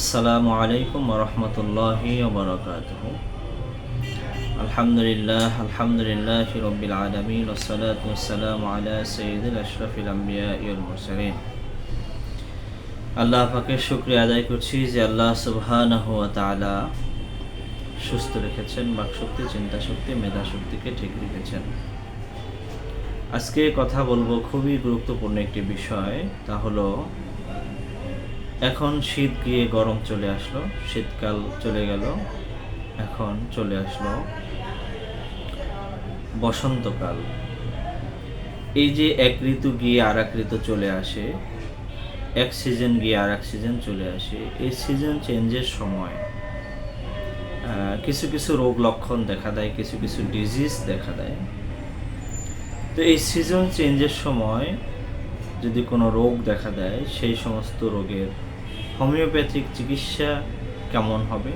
আসসালামু আলাইকুম রহমতুল্লাহি আলহামদুলিল্লাহ আলহামদুলিল্লাহ রব্বিল আলমিন ওসালাত ওসালাম আলা সঈদুল আশরফিল আম্বিয়া আল্লাহ পাকে শুক্রিয়া আদায় করছি যে আল্লাহ ওয়া সুস্থ রেখেছেন, বাকশক্তি চিন্তা শক্তি মেধা শক্তিকে ঠিক রেখেছেন। আজকে কথা বলব খুবই গুরুত্বপূর্ণ একটি বিষয়, তা হলো এখন শীত গিয়ে গরম চলে আসলো, শীতকাল চলে গেল, এখন চলে আসলো বসন্তকাল। এই যে এক ঋতু গিয়ে আর এক ঋতু চলে আসে, এক সিজন গিয়ে আর এক সিজন চলে আসে, এই সিজন চেঞ্জের সময় কিছু কিছু রোগ লক্ষণ দেখা দেয়, কিছু কিছু ডিজিজ দেখা দেয়। তো এই সিজন চেঞ্জের সময় যদি কোনো রোগ দেখা দেয়, সেই সমস্ত রোগের হোমিওপ্যাথিক চিকিৎসা কেমন হবে?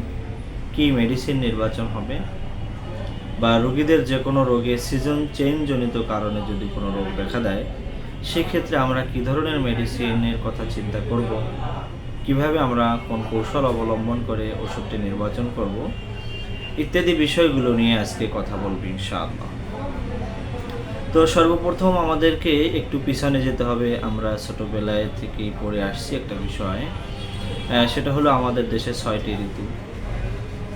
কি মেডিসিন নির্বাচন হবে? বা রোগীদের যে কোনো রোগে সিজন চেঞ্জ জনিত কারণে যদি কোনো রোগ দেখা দেয়, সেক্ষেত্রে আমরা কী ধরনের মেডিসিনের কথা চিন্তা করব? কীভাবে আমরা কোন কৌশল অবলম্বন করে ওষুধটি নির্বাচন করব? ইত্যাদি বিষয়গুলো নিয়ে আজকে কথা বলব ইনশাআল্লাহ। তো সর্বপ্রথম আমাদেরকে একটু পিছনে যেতে হবে। আমরা ছোটোবেলায় থেকেই পড়ে আসছি একটা বিষয়। সেটা হলো আমাদের দেশে ছয়টি ঋতু।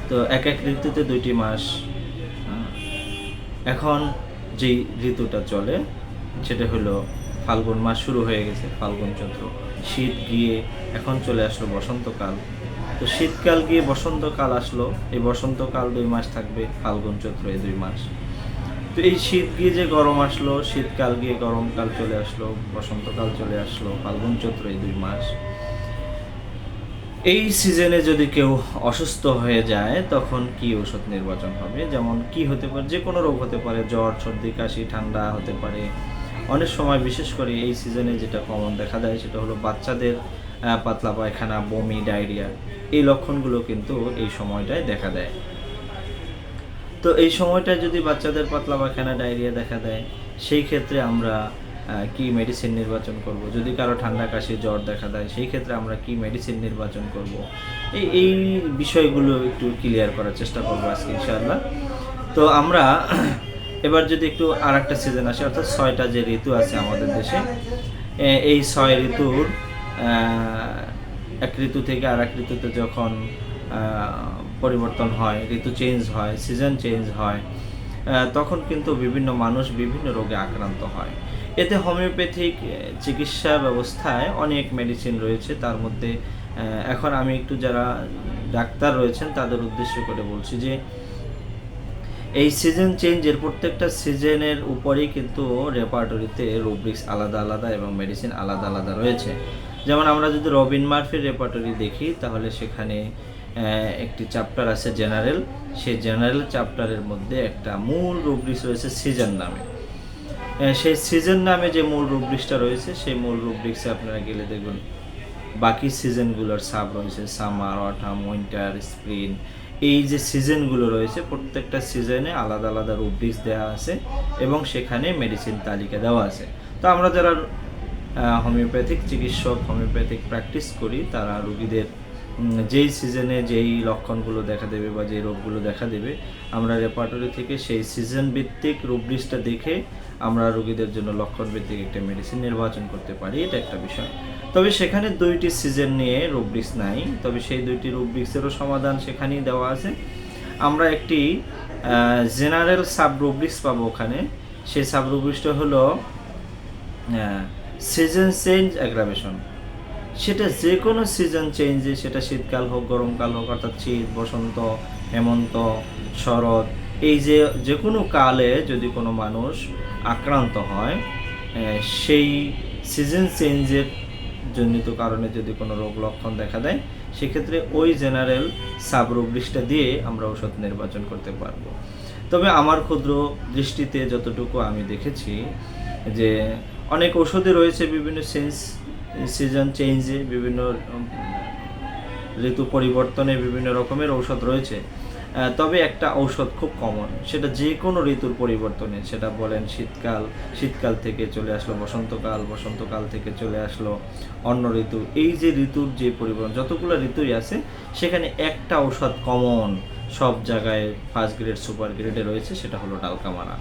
তো এক এক ঋতুতে দুইটি মাস এখন যেই ঋতুটা চলে, সেটা হলো ফাল্গুন মাস শুরু হয়ে গেছে, ফাল্গুন চৈত্র। শীত গিয়ে এখন চলে আসলো বসন্তকাল। তো শীতকাল গিয়ে বসন্তকাল আসলো, এই বসন্তকাল দুই মাস থাকবে, ফাল্গুন চৈত্র এই দুই মাস। তো এই শীত গিয়ে যে গরম আসলো, শীতকাল গিয়ে গরমকাল চলে আসলো, বসন্তকাল চলে আসলো, ফাল্গুন চৈত্র এই দুই মাস। এই সিজনে যদি কেউ অসুস্থ হয়ে যায়, তখন কি ওষুধ নির্বাচন হবে? যেমন কি হতে পারে? যে কোনো রোগ হতে পারে, জ্বর, সর্দি, কাশি, ঠান্ডা হতে পারে। অনেক সময় বিশেষ করে এই সিজনে যেটা কমন দেখা দেয়, সেটা হলো বাচ্চাদের পাতলা পায়খানা, বমি, ডায়রিয়া। এই লক্ষণগুলো কিন্তু এই সময়টায় দেখা দেয়। তো এই সময়টায় যদি বাচ্চাদের পাতলা পায়খানা, ডায়রিয়া দেখা দেয়, সেই ক্ষেত্রে আমরা কি মেডিসিন নির্বাচন করব? যদি কারও ঠান্ডা কাশি, জ্বর দেখা দেয়, সেই ক্ষেত্রে আমরা কি মেডিসিন নির্বাচন করব? এই এই বিষয়গুলো একটু ক্লিয়ার করার চেষ্টা করব আজকে, ইনশাআল্লাহ। তো আমরা এবার যদি একটু আর একটা সিজন আসে, অর্থাৎ ছয়টা যে ঋতু আছে আমাদের দেশে এই ছয় ঋতুর এক ঋতু থেকে আর এক ঋতুতে যখন পরিবর্তন হয়, ঋতু চেঞ্জ হয় সিজন চেঞ্জ হয় তখন কিন্তু বিভিন্ন মানুষ বিভিন্ন রোগে আক্রান্ত হয়। এতে হোমিওপ্যাথিক চিকিৎসা ব্যবস্থায় অনেক মেডিসিন রয়েছে। তার মধ্যে এখন আমি একটু যারা ডাক্তার রয়েছেন, তাদের উদ্দেশ্য করে বলছি যে, এই সিজন চেঞ্জের প্রত্যেকটা সিজনের উপরেই কিন্তু রেপার্টরিতে রুব্রিক্স আলাদা আলাদা এবং মেডিসিন আলাদা আলাদা রয়েছে। যেমন আমরা যদি রবিন মার্ফির রেপার্টরি দেখি, তাহলে সেখানে একটি চ্যাপ্টার আছে জেনারেল সেই জেনারেল চ্যাপ্টারের মধ্যে একটা মূল রুব্রিক্স রয়েছে সিজন নামে। সেই সিজন নামে যে মূল রুব্রিক্সটা রয়েছে, সেই মূল রুব্রিক্সে আপনারা গেলে দেখবেন বাকি সিজনগুলোর সাব রয়েছে সামার অটাম উইন্টার স্প্রিন এই যে সিজনগুলো রয়েছে, প্রত্যেকটা সিজনে আলাদা আলাদা রুব্রিক্স দেওয়া আছে এবং সেখানে মেডিসিন তালিকা দেওয়া আছে। তো আমরা যারা হোমিওপ্যাথিক চিকিৎসক হোমিওপ্যাথিক প্র্যাকটিস করি, তারা রুগীদের যেই সিজনে যেই লক্ষণগুলো দেখা দেবে বা যেই রোগগুলো দেখা দেবে, আমরা রেপার্টরি থেকে সেই সিজন ভিত্তিক রুব্রিক্সটা দেখে আমরা রোগীদের জন্য লক্ষণ ভিত্তিক একটা মেডিসিন নির্বাচন করতে পারি, এটা একটা বিষয়। তবে সেখানে দুইটি সিজন নিয়ে রুব্রিক্স নাই, তবে সেই দুইটি রুব্রিক্সেরও সমাধান সেখানেই দেওয়া আছে। আমরা একটি জেনারেল সাব রুব্রিক্স পাবো ওখানে। সেই সাব রুব্রিক্সটা হলো সিজন চেঞ্জ অ্যাগ্রাভেশন সেটা যে কোনো সিজন চেঞ্জে সেটা শীতকাল হোক, গরমকাল হোক, অর্থাৎ শীত, বসন্ত, হেমন্ত, শরৎ এই যে যে কোনো কালে যদি কোনো মানুষ আক্রান্ত হয় সেই সিজন চেঞ্জের জনিত কারণে যদি কোনো রোগ লক্ষণ দেখা দেয়, সেক্ষেত্রে ওই জেনারেল সাবরোগলিস্টটা দিয়ে আমরা ওষুধ নির্বাচন করতে পারব। তবে আমার ক্ষুদ্র দৃষ্টিতে যতটুকু আমি দেখেছি যে অনেক ওষুধে রয়েছে বিভিন্ন সেন্স সিজন চেঞ্জে বিভিন্ন ঋতু পরিবর্তনে বিভিন্ন রকমের ঔষধ রয়েছে। তবে একটা ঔষধ খুব কমন সেটা যে কোনো ঋতুর পরিবর্তনে, সেটা বলেন শীতকাল শীতকাল থেকে চলে আসলো, বসন্তকাল বসন্তকাল থেকে চলে আসলো, অন্য ঋতু, এই যে ঋতুর যে পরিবর্তন, যতগুলো ঋতুই আছে, সেখানে একটা ঔষধ কমন সব জায়গায় ফার্স্ট গ্রেড সুপার গ্রেডে রয়েছে, সেটা হলো ডালকামারা।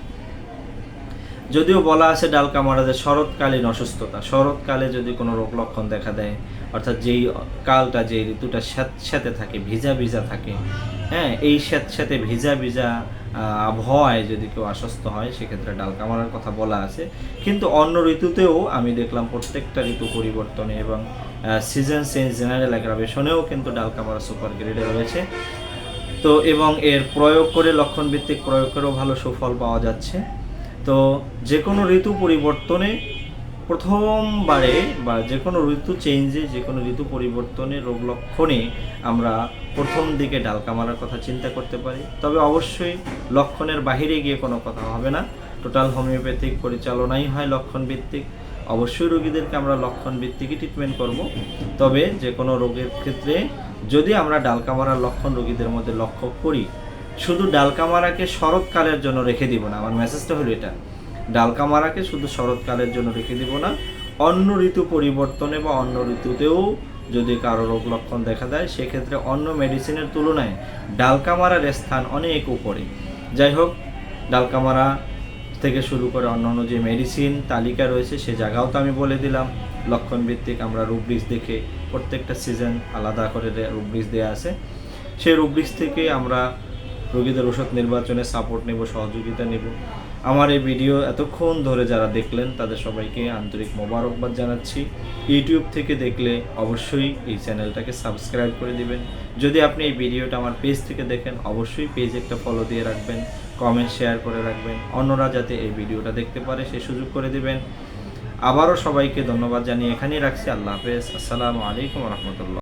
যদিও বলা আছে ডালকামারা যে শরৎকালীন অসুস্থতা, শরৎকালে যদি কোনো রোগ লক্ষণ দেখা দেয় অর্থাৎ যেই কালটা যে ঋতুটা স্যাঁতস্যাঁতে থাকে, ভিজা ভিজা থাকে হ্যাঁ এই স্যাঁতস্যাঁতে ভিজা ভিজা আবহাওয়ায় যদি কেউ অসুস্থ হয়, সেক্ষেত্রে ডালকামারার কথা বলা আছে। কিন্তু অন্য ঋতুতেও আমি দেখলাম প্রত্যেকটা ঋতু পরিবর্তনে এবং সিজন চেঞ্জ জেনারেল অ্যাগ্রাভেশনেও কিন্তু ডালকামারা সুপার গ্রেডে রয়েছে। তো এবং এর প্রয়োগ করে, লক্ষণভিত্তিক প্রয়োগ করেও ভালো সুফল পাওয়া যাচ্ছে। তো যে কোনো ঋতু পরিবর্তনে প্রথমবারে বা যে কোনো ঋতু চেঞ্জে যে কোনো ঋতু পরিবর্তনে, রোগ লক্ষণে আমরা প্রথম দিকে ডালকা মারার কথা চিন্তা করতে পারি। তবে অবশ্যই লক্ষণের বাহিরে গিয়ে কোনো কথা হবে না। টোটাল হোমিওপ্যাথিক পরিচালনাই হয় লক্ষণ ভিত্তিক অবশ্যই রোগীদেরকে আমরা লক্ষণ ভিত্তিকই ট্রিটমেন্ট করব। তবে যে কোনো রোগের ক্ষেত্রে যদি আমরা ডালকামারার লক্ষণ রোগীদের মধ্যে লক্ষ্য করি, শুধু ডালকামারাকে শরৎকালের জন্য রেখে দিব না। আমার মেসেজটা হলো এটা। ডালকামারাকে শুধু শরৎকালের জন্য রেখে দিব না, অন্য ঋতু পরিবর্তনে বা অন্য ঋতুতেও যদি কারও রোগ লক্ষণ দেখা দেয়, সেক্ষেত্রে অন্য মেডিসিনের তুলনায় ডালকামারার স্থান অনেক উপরে। যাই হোক ডালকামারা থেকে শুরু করে অন্যান্য যে মেডিসিন তালিকা রয়েছে, সে জায়গাও তো আমি বলে দিলাম। লক্ষণ ভিত্তিক আমরা রুব্রিক্স দেখে প্রত্যেকটা সিজন আলাদা করে রুব্রিক্স দেওয়া আছে। সেই রুব্রিক্স থেকে আমরা রোগীদের ওষুধ নির্বাচনে সাপোর্ট নেব, সহযোগিতা নেব। আমার এই ভিডিও এতক্ষণ ধরে যারা দেখলেন, তাদের সবাইকে আন্তরিক মোবারকবাদ জানাচ্ছি। ইউটিউব থেকে দেখলে অবশ্যই এই চ্যানেলটাকে সাবস্ক্রাইব করে দিবেন। যদি আপনি এই ভিডিওটা আমার পেজ থেকে দেখেন, অবশ্যই পেজ একটা ফলো দিয়ে রাখবেন কমেন্ট শেয়ার করে রাখবেন। অন্যরা যাতে এই ভিডিওটা দেখতে পারে, সে সুযোগ করে দিবেন। আবারও সবাইকে ধন্যবাদ জানিয়ে এখানেই রাখছি। আল্লাহ হাফেজ। আসসালামু আলাইকুম রহমতুল্লাহ।